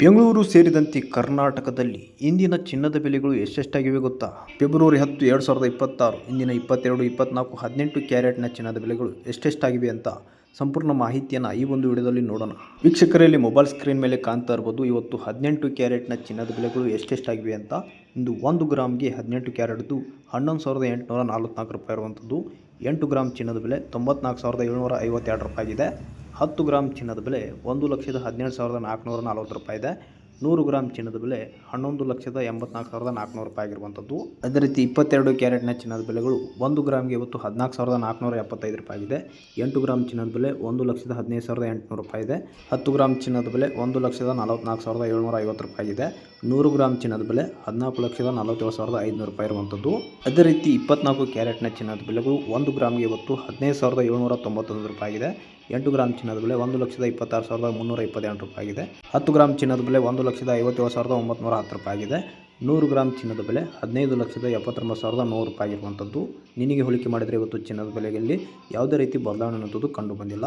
ಬೆಂಗಳೂರು ಸೇರಿದಂತೆ ಕರ್ನಾಟಕದಲ್ಲಿ ಇಂದಿನ ಚಿನ್ನದ ಬೆಲೆಗಳು ಎಷ್ಟೆಷ್ಟಾಗಿವೆ ಗೊತ್ತಾ? ಫೆಬ್ರವರಿ ಹತ್ತು, ಎರಡು ಸಾವಿರದ ಇಪ್ಪತ್ತಾರು, ಇಂದಿನ ಇಪ್ಪತ್ತೆರಡು, ಇಪ್ಪತ್ನಾಲ್ಕು, ಹದಿನೆಂಟು ಕ್ಯಾರೆಟ್ನ ಚಿನ್ನದ ಬೆಲೆಗಳು ಎಷ್ಟೆಷ್ಟಾಗಿವೆ ಅಂತ ಸಂಪೂರ್ಣ ಮಾಹಿತಿಯನ್ನು ಈ ಒಂದು ವಿಡಿಯೋದಲ್ಲಿ ನೋಡೋಣ. ವೀಕ್ಷಕರಲ್ಲಿ ಮೊಬೈಲ್ ಸ್ಕ್ರೀನ್ ಮೇಲೆ ಕಾಣ್ತಾ ಇರ್ಬೋದು, ಇವತ್ತು ಹದಿನೆಂಟು ಕ್ಯಾರೆಟ್ನ ಚಿನ್ನದ ಬೆಲೆಗಳು ಎಷ್ಟೆಷ್ಟಾಗಿವೆ ಅಂತ. ಇಂದು ಒಂದು ಗ್ರಾಮ್ಗೆ ಹದಿನೆಂಟು ಕ್ಯಾರೆಟ್ದು ಹನ್ನೊಂದು ಸಾವಿರದ ಎಂಟುನೂರ ನಲ್ವತ್ನಾಲ್ಕು ರೂಪಾಯಿ ಇರುವಂಥದ್ದು. ಎಂಟು ಗ್ರಾಮ್ ಚಿನ್ನದ ಬೆಲೆ ತೊಂಬತ್ನಾಲ್ಕು ಸಾವಿರದ ಏಳ್ನೂರ ಐವತ್ತೆರಡು ರೂಪಾಯಿ ಇದೆ ಹತ್ತು ಗ್ರಾಮ್ ಚಿನ್ನದ ಬೆಲೆ ಒಂದು ಲಕ್ಷದ ಹದಿನೇಳು ಸಾವಿರದ ನಾಲ್ಕುನೂರ ನಲ್ವತ್ತು ರೂಪಾಯಿ ಇದೆ. ನೂರು ಗ್ರಾಮ್ ಚಿನ್ನದ ಬೆಲೆ ಹನ್ನೊಂದು ಲಕ್ಷದ ಎಂಬತ್ನಾಲ್ಕು ಸಾವಿರದ ನಾಲ್ಕುನೂರು ರೂಪಾಯಿ ಆಗಿರುವಂಥದ್ದು. ಅದೇ ರೀತಿ ಇಪ್ಪತ್ತೆರಡು ಕ್ಯಾರೆಟ್ನ ಚಿನ್ನದ ಬೆಲೆಗಳು ಒಂದು ಗ್ರಾಮ್ಗೆ ಇವತ್ತು ಹದಿನಾಲ್ಕು ಸಾವಿರದ ನಾಲ್ಕುನೂರ ಎಪ್ಪತ್ತೈದು ರೂಪಾಯಿ ಇದೆ ಎಂಟು ಗ್ರಾಮ್ ಚಿನ್ನದ ಬೆಲೆ ಒಂದು ಲಕ್ಷದ ಹದಿನೈದು ಸಾವಿರದ ಎಂಟುನೂರು ರೂಪಾಯಿ ಇದೆ. ಹತ್ತು ಗ್ರಾಮ್ ಚಿನ್ನದ ಬೆಲೆ ಒಂದು ಲಕ್ಷದ ನಲವತ್ನಾಲ್ಕು ಸಾವಿರದ ಏಳ್ನೂರ ಐವತ್ತು ರೂಪಾಯಿ ಇದೆ ನೂರು ಗ್ರಾಮ್ ಚಿನ್ನದ ಬೆಲೆ ಹದಿನಾಲ್ಕು ಲಕ್ಷದ ನಲವತ್ತೇಳು ಸಾವಿರದ ಐದುನೂರು ರೂಪಾಯಿ ಇರುವಂಥದ್ದು. ಅದೇ ರೀತಿ ಇಪ್ಪತ್ನಾಲ್ಕು ಕ್ಯಾರೆಟ್ನ ಚಿನ್ನದ ಬೆಲೆಗಳು ಒಂದು ಗ್ರಾಮ್ಗೆ ಇವತ್ತು ಹದಿನೈದು ಸಾವಿರದ ಏಳ್ನೂರ ತೊಂಬತ್ತೊಂದು ರೂಪಾಯಿ ಇದೆ ಎಂಟು ಗ್ರಾಮ್ ಚಿನ್ನದ ಬೆಲೆ ಒಂದು ಲಕ್ಷದ ಇಪ್ಪತ್ತಾರು ಸಾವಿರದ ಮುನ್ನೂರ ಇಪ್ಪತ್ತೆಂಟು ರೂಪಾಯಿ ಆಗಿದೆ ಹತ್ತು ಗ್ರಾಮ್ ಚಿನ್ನದ ಬೆಲೆ ಒಂದು ಲಕ್ಷದ ಐವತ್ತೇಳು ಸಾವಿರದ ಒಂಬತ್ತು ಹತ್ತು ರೂಪಾಯಿ ಆಗಿದೆ ನೂರು ಗ್ರಾಮ್ ಚಿನ್ನದ ಬೆಲೆ ಹದಿನೈದು ಲಕ್ಷದ ಎಪ್ಪತ್ತೊಂಬತ್ತು ಸಾವಿರದ ನೂರು ರೂಪಾಯಿ ಇರುವಂಥದ್ದು ನಿನಗೆ ಹೋಲಿಕೆ ಮಾಡಿದರೆ ಇವತ್ತು ಚಿನ್ನದ ಬೆಲೆಯಲ್ಲಿ ಯಾವುದೇ ರೀತಿ ಬದಲಾವಣೆ ಅನ್ನೋದು ಕಂಡು ಬಂದಿಲ್ಲ.